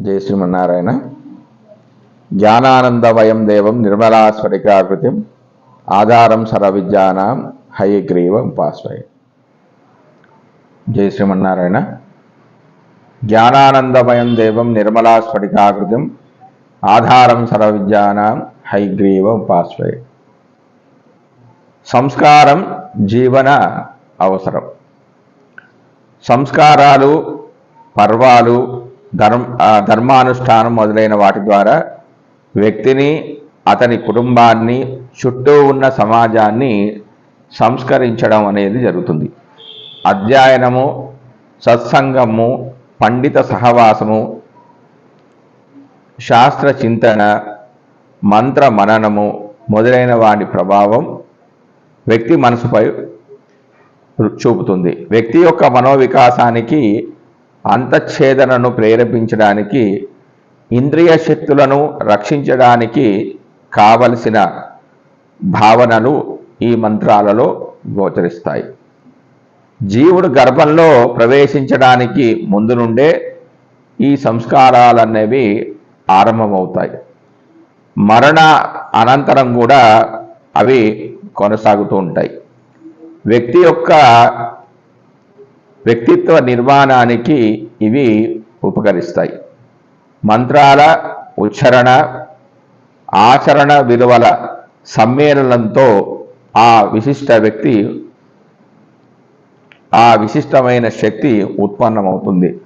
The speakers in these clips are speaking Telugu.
జయ శ్రీమన్నారాయణ. జ్ఞానానందమయం దేవం నిర్మలా స్ఫటికాకృతిం ఆధారం సర్వవిద్యానాం. హయగ్రీవ ఉపాశ్రయ. జయ శ్రీమన్నారాయణ. జ్ఞానానందమయం దేవం నిర్మలా స్ఫటికాకృతిం ఆధారం సర్వవిద్యానాం హైగ్రీవ ఉపాశ్రయ. సంస్కారం జీవన అవసరం. సంస్కారాలు పర్వాలు ధర్మ ధర్మానుష్ఠానం మొదలైన వాటి ద్వారా వ్యక్తిని అతని కుటుంబాన్ని చుట్టూ ఉన్న సమాజాన్ని సంస్కరించడం అనేది జరుగుతుంది. అధ్యయనము సత్సంగము పండిత సహవాసము శాస్త్ర చింతన మంత్ర మననము మొదలైన వాటి ప్రభావం వ్యక్తి మనసుపై చూపుతుంది. వ్యక్తి యొక్క మనోవికాసానికి అంతఛేదనను ప్రేరేపించడానికి ఇంద్రియ శక్తులను రక్షించడానికి కావలసిన భావనలు ఈ మంత్రాలలో గోచరిస్తాయి. జీవుడు గర్భంలో ప్రవేశించడానికి ముందు నుండే ఈ సంస్కారాలనేవి ఆరంభమవుతాయి. మరణ అనంతరం కూడా అవి కొనసాగుతూ ఉంటాయి. వ్యక్తి యొక్క వ్యక్తిత్వ నిర్మాణానికి ఇవి ఉపకరిస్తాయి. మంత్రాల ఉచ్చారణ ఆచరణ విలువల సమ్మేళనంతో ఆ విశిష్ట వ్యక్తి ఆ విశిష్టమైన శక్తి ఉత్పన్నమవుతుంది.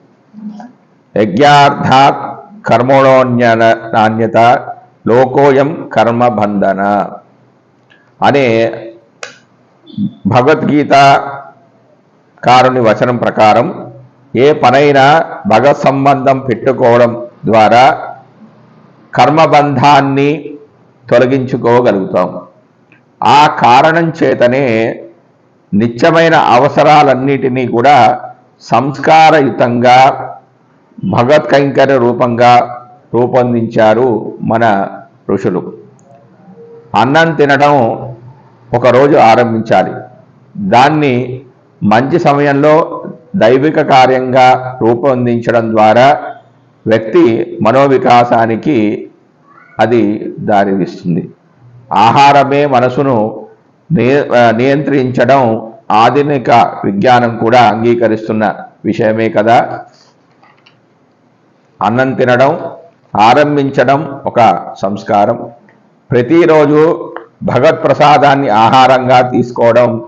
యజ్ఞార్థాత్ కర్మణోన్య నాణ్యత లోకోయం కర్మబంధన అనే భగవద్గీత కారుని వచనం ప్రకారం ఏ పనైనా భగవత్ సంబంధం పెట్టుకోవడం ద్వారా కర్మబంధాన్ని తొలగించుకోగలుగుతాం. ఆ కారణం చేతనే నిత్యమైన అవసరాలన్నిటినీ కూడా సంస్కారయుతంగా భగవత్ కైంకర్య రూపంగా రూపొందించారు మన ఋషులు. అన్నం తినడం ఒకరోజు ఆరంభించాలి. దాన్ని మంచి సమయంలో దైవిక కార్యంగా రూపొందించడం ద్వారా వ్యక్తి మనోవికాసానికి అది దారితీస్తుంది. ఆహారమే మనసును నియంత్రించడం ఆధునిక విజ్ఞానం కూడా అంగీకరిస్తున్న విషయమే కదా. అన్నం తినడం ఆరంభించడం ఒక సంస్కారం. ప్రతిరోజు భగవత్ ప్రసాదాన్ని ఆహారంగా తీసుకోవడం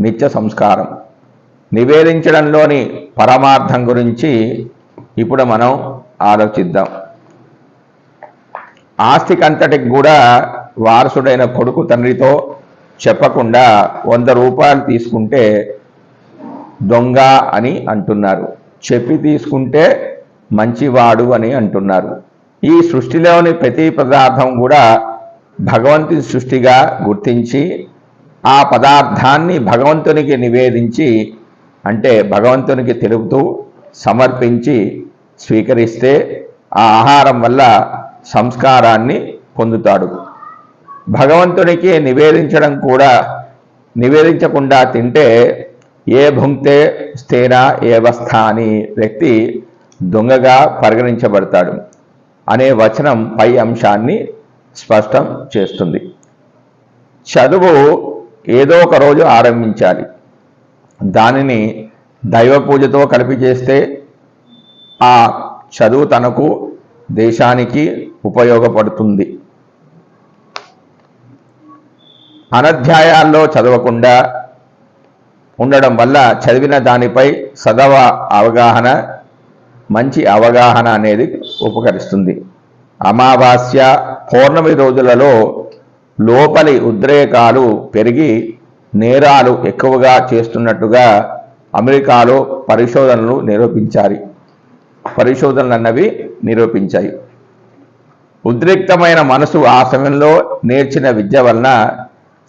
నిత్య సంస్కారం. నివేదించడంలోని పరమార్థం గురించి ఇప్పుడు మనం ఆలోచిద్దాం. ఆస్తికంతటికి కూడా వారసుడైన కొడుకు తండ్రితో చెప్పకుండా వంద రూపాయలు తీసుకుంటే దొంగ అని అంటున్నారు. చెప్పి తీసుకుంటే మంచివాడు అని అంటున్నారు. ఈ సృష్టిలోని ప్రతి పదార్థం కూడా భగవంతుని సృష్టిగా గుర్తించి ఆ పదార్థాన్ని భగవంతునికి నివేదించి అంటే భగవంతునికి తెలుపుతూ సమర్పించి స్వీకరిస్తే ఆ ఆహారం వల్ల సంస్కారాన్ని పొందుతాడు. భగవంతుడికి నివేదించడం కూడా నివేదించకుండా తింటే ఏ భుంక్తే స్థిర ఏవస్థ అని వ్యక్తి దొంగగా పరిగణించబడతాడు అనే వచనం పై అంశాన్ని స్పష్టం చేస్తుంది. చదువు ఏదో ఒక రోజు ఆరంభించాలి. దానిని దైవ పూజతో కలిపి చేస్తే ఆ చదువు తనకు దేశానికి ఉపయోగపడుతుంది. అనధ్యాయాల్లో చదవకుండా ఉండడం వల్ల చదివిన దానిపై సదవ అవగాహన మంచి అవగాహన అనేది ఉపకరిస్తుంది. అమావాస్య పౌర్ణమి రోజులలో లోపలి ఉద్రేకాలు పెరిగి నేరాలు ఎక్కువగా చేస్తున్నట్టుగా అమెరికాలో పరిశోధనలు నిరూపించాలి పరిశోధనలు అన్నవి నిరూపించాయి. ఉద్రిక్తమైన మనసు ఆ సమయంలో నేర్చిన విద్య వలన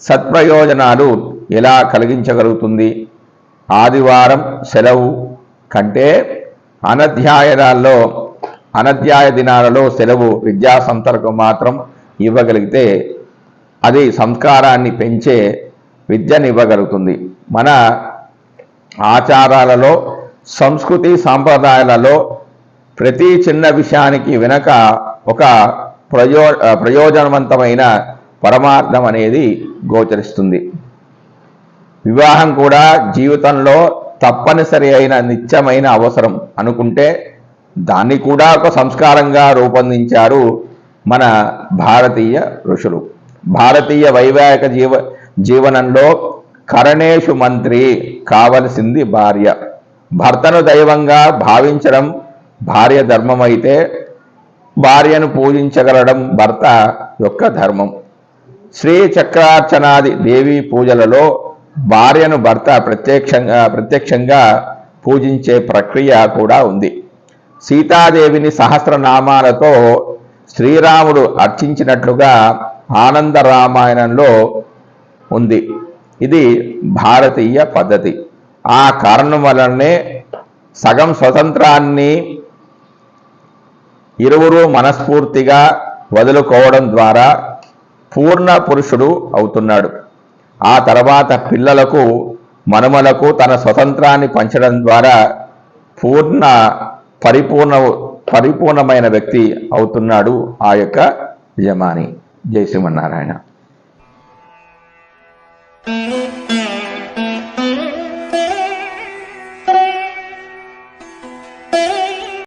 సత్ప్రయోజనాలు ఎలా కలిగించగలుగుతుంది? ఆదివారం సెలవు కంటే అనధ్యాయనాల్లో అనధ్యాయ దినాలలో సెలవు విద్యా సంస్థలకు మాత్రం ఇవ్వగలిగితే అది సంస్కారాన్ని పెంచే విద్యనివ్వగలుగుతుంది. మన ఆచారాలలో సంస్కృతి సాంప్రదాయాలలో ప్రతి చిన్న విషయానికి వెనక ఒక ప్రయో ప్రయోజనవంతమైన పరమార్థం అనేది గోచరిస్తుంది. వివాహం కూడా జీవితంలో తప్పనిసరి అయిన నిత్యమైన అవసరం అనుకుంటే దాన్ని కూడా ఒక సంస్కారంగా రూపొందించారు మన భారతీయ ఋషులు. భారతీయ వైవాహిక జీవ జీవనంలో కరణేషు మంత్రి కావలసింది భార్య. భర్తను దైవంగా భావించడం భార్య ధర్మమైతే భార్యను పూజించగలడం భర్త యొక్క ధర్మం. శ్రీ చక్రార్చనాది దేవి పూజలలో భార్యను భర్త ప్రత్యక్షంగా ప్రత్యక్షంగా పూజించే ప్రక్రియ కూడా ఉంది. సీతాదేవిని సహస్రనామాలతో శ్రీరాముడు అర్చించినట్లుగా ఆనంద రామాయణంలో ఉంది. ఇది భారతీయ పద్ధతి. ఆ కారణం వలనే సగం స్వతంత్రాన్ని ఇరువురు మనస్ఫూర్తిగా వదులుకోవడం ద్వారా పూర్ణ పురుషుడు అవుతున్నాడు ఆ తర్వాత పిల్లలకు మనుమలకు తన స్వతంత్రాన్ని పంచడం ద్వారా పూర్ణ పరిపూర్ణ పరిపూర్ణమైన వ్యక్తి అవుతున్నాడు ఆ యొక్క యజమాని జయ శ్రీమన్నారాయణ Thank you.